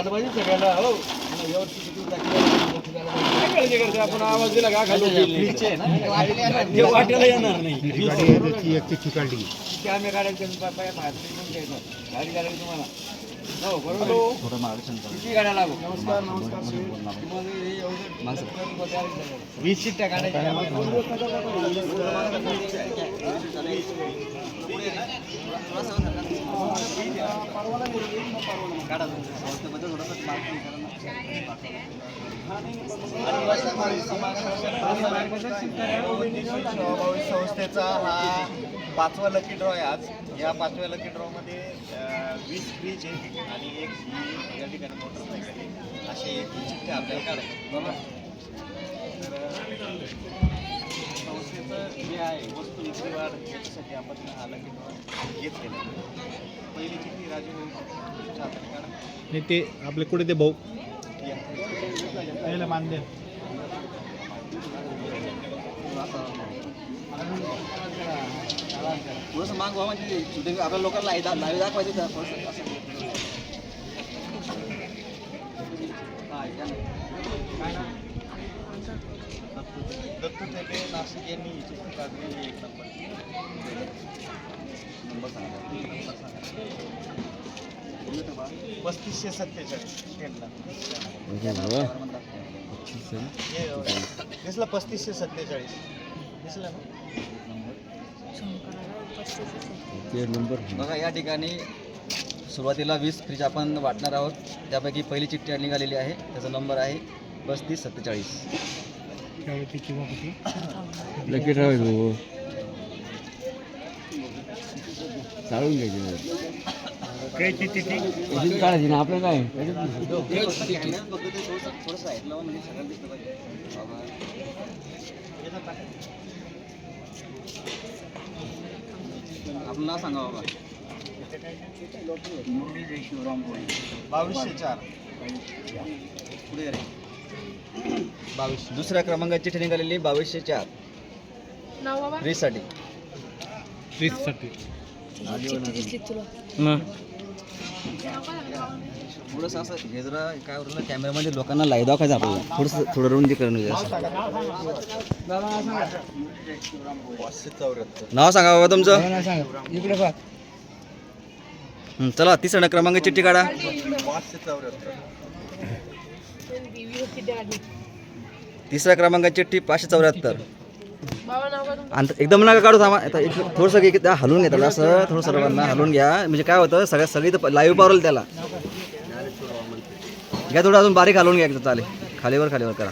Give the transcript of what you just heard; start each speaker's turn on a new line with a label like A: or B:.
A: झालं पाहिजे सगळ्याला हो. आपण आवाज दिला का? खाली वाट्याला येणार नाही.
B: एक चिठ्ठी काढली
A: ते आम्ही काढायचं. गाडी काढायची तुम्हाला. हो बरोबर. किती गाड्या लागू? नमस्कार नमस्कार तुम्हाला हे एवढं वीस चिठ्ठ्या काढायच्या
C: सेवाभावी संस्थेचा हा पाचवा लकी ड्रॉ आहे आज. या पाचव्या लकी ड्रॉमध्ये वीस फ्रीज आहे आणि एक या ठिकाणी मोटरसायकल असे एक चिठ्ठे आपल्याला काढायचे. बरोबर? तर संस्थेचं आहे वस्तू विक्री वाढ याच्यासाठी आपण हा लकी ड्रॉ घेतलेला आहे. पहिली चिठ्ठी राजू
B: नाही ते आपले कुठे ते भाऊ
C: या.
B: मान्य
C: थोडंसं माग व्हा म्हणजे shooting आपल्या लोकांना लाईव्ह लाईव्ह दाखवायचे असं. हा, ऐका ना. काय नाव? दत्तू नाशिक यांनी काढलेली एक नंबर नंबर सांगा पस्तीसशे सत्तेचाळीस टेनला पस्तीसशे सत्तेचाळीस. दिसला ना? बघा या ठिकाणी सुरुवातीला वीस फ्रीज आपण वाटणार आहोत. त्यापैकी पहिली चिठ्ठी निघालेली आहे. त्याचा नंबर आहे पस्तीस सत्तेचाळीस.
D: लकी ट्रॅव्हल भाऊ चालून घ्यायचे.
B: काय चिठ्ठी
D: इथून काढायची ना आपलं काय?
C: म्हणजे बाबा. आपलं नाव सांगा बाबा बावीसशे चार. पुढे बावीस. दुसऱ्या क्रमांकाची चिठ्ठी निघालेली बावीसशे चार फ्रीजसाठी
B: साठी
C: थोडंसं असं हे जरा काय होतं कॅमेरामध्ये लोकांना लाईव्ह दाखवायचं आपल्याला. थोडंसं थोडं रुंदी करून. नाव सांगा बाबा तुमचं.
D: इकडे बघ
C: हं, चला तिसऱ्या क्रमांकाची चिठ्ठी काढा. तिसऱ्या क्रमांकाची चिठ्ठी पाचशे चौऱ्याहत्तर. आणि एकदम नका काढू थांबा. आता एक थोडंसं एक त्या हलवून घ्या त्याला असं थोडं सर्वांना हलवून घ्या. म्हणजे काय होतं सगळ्या सगळी तर लाईव्ह पावरल त्याला. घ्या थोडं अजून बारीक हलवून घ्या एकदा चालेल. खालीवर खालीवर करा.